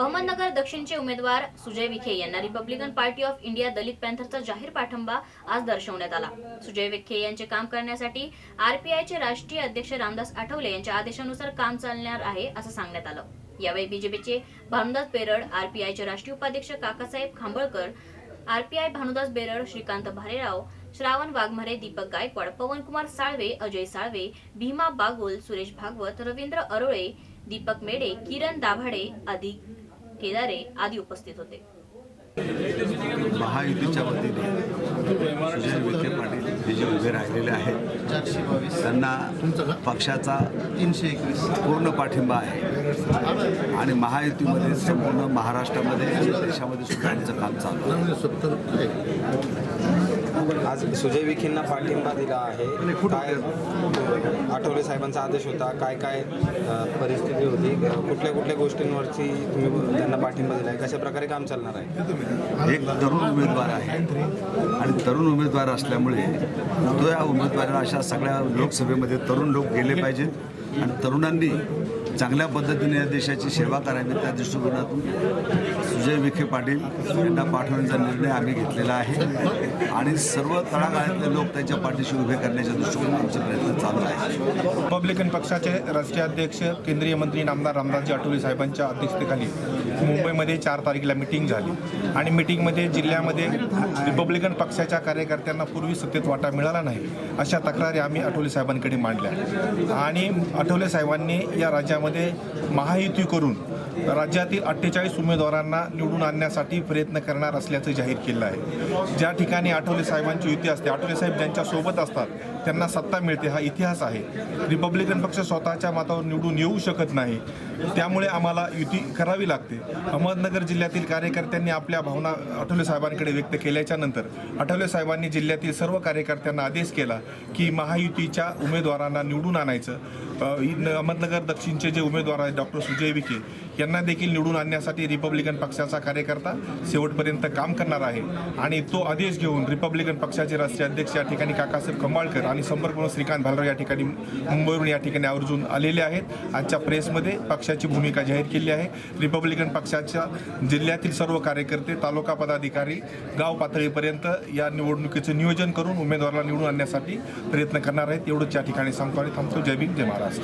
अहमदनगर दक्षिणचे उमेदवार सुजय विखे यांना Republican party of India Dalit पॅन्थरचा जाहीर पाठिंबा आज दर्शवण्यात आला. सुजय विखे यांचे काम करण्यासाठी आरपीआयचे राष्ट्रीय अध्यक्ष रामदास आठवले यांच्या आदेशानुसार काम चालणार आहे असं सांगण्यात आलं. यावेळी बीजेपीचे भानुदास बेरड आरपीआयचे राष्ट्रीय उपाध्यक्ष काकासाहेब खांबळकर आरपीआय भानुदास बेरड श्रीकांत भालेराव श्रावण वाघमारे दीपक गायकवाड पवनकुमार साळवे अजय साळवे भीमा बागुल सुरेश भागवत रवींद्र अरोळे दीपक मेडे किरण दाभाडे आदी केदारे आदी उपस्थित होते. महायुतीच्या वतीने सुजय विखे पाटील हे जे उभे राहिलेले आहेत त्यांना पक्षाचा तीनशे एकवीस पूर्ण पाठिंबा आहे. आणि महायुतीमध्ये संपूर्ण महाराष्ट्रामध्ये देशामध्ये सुद्धा त्यांचं काम चालू आहे. सत्तर आज सुजय विखेंना पाठिंबा दिला आहे. काय आठवले साहेबांचा आदेश होता? काय काय परिस्थिती होती? कुठल्या कुठल्या गोष्टींवरची तुम्ही त्यांना पाठिंबा दिला आहे कशा प्रकारे काम चालणार आहे? एक तरुण उमेदवार आहे. आणि तरुण उमेदवार असल्यामुळे तो या उमेदवाराला अशा सगळ्या लोकसभेमध्ये तरुण लोक गेले पाहिजेत. आणि तरुणांनी चांगल्या पद्धतीने या देशाची सेवा करावी त्या दृष्टिकोनातून सुजय विखे पाटील यांना पाठवण्याचा निर्णय आम्ही घेतलेला आहे. आणि सर्व तळागाळातले लोक त्यांच्या पाठीशी उभे करण्याच्या दृष्टिकोनातून आमचे प्रयत्न चालू आहेत. रिपब्लिकन पक्षाचे राष्ट्रीय अध्यक्ष केंद्रीय मंत्री नामदार रामदासजी आठवले साहेबांच्या अध्यक्षतेखाली मुंबईमध्ये चार तारखेला मिटिंग झाली. आणि मिटिंगमध्ये जिल्ह्यामध्ये रिपब्लिकन पक्षाच्या कार्यकर्त्यांना पूर्वी सत्तेत वाटा मिळाला नाही अशा तक्रारी आम्ही आठवले साहेबांकडे मांडल्या. आणि आठवले साहेबांनी या राज्यामध्ये महायुती करून राज्यातील अठ्ठेचाळीस उमेदवारांना निवडून आणण्यासाठी प्रयत्न करणार असल्याचं जाहीर केलं आहे. ज्या ठिकाणी आठवले साहेबांची युती असते आठवले साहेब ज्यांच्या सोबत असतात त्यांना सत्ता मिळते हा इतिहास आहे. रिपब्लिकन पक्ष स्वतःच्या मातावर निवडून येऊ शकत नाही. त्यामुळे आम्हाला युती करावी लागते. अहमदनगर जिल्ह्यातील कार्यकर्त्यांनी आपल्या भावना आठवले साहेबांकडे व्यक्त केल्याच्यानंतर आठवले साहेबांनी जिल्ह्यातील सर्व कार्यकर्त्यांना आदेश केला की महायुतीच्या उमेदवारांना निवडून आणायचं. अहमदनगर दक्षिणचे जे उमेदवार आहेत डॉक्टर सुजय विखे यांना देखील निवडून आणण्यासाठी रिपब्लिकन पक्षाचा कार्यकर्ता शेवटपर्यंत काम करणार आहे. आणि तो आदेश घेऊन रिपब्लिकन पक्षाचे राष्ट्रीय अध्यक्ष या ठिकाणी काकासाहेब खंबाळकर आणि संपर्क श्रीकांत भालराव या ठिकाणी मुंबईवरून या ठिकाणी आवर्जून आलेले आहेत. आजच्या प्रेसमध्ये पक्षाची भूमिका जाहीर केली आहे. रिपब्लिकन पक्षाच्या जिल्ह्यातील सर्व कार्यकर्ते तालुका पदाधिकारी गाव पातळीपर्यंत या निवडणुकीचं नियोजन करून उमेदवाराला निवडून आणण्यासाठी प्रयत्न करणार आहेत. एवढंच या ठिकाणी सांगतो आणि थांबतो. जय भीम जय महाराष्ट्र.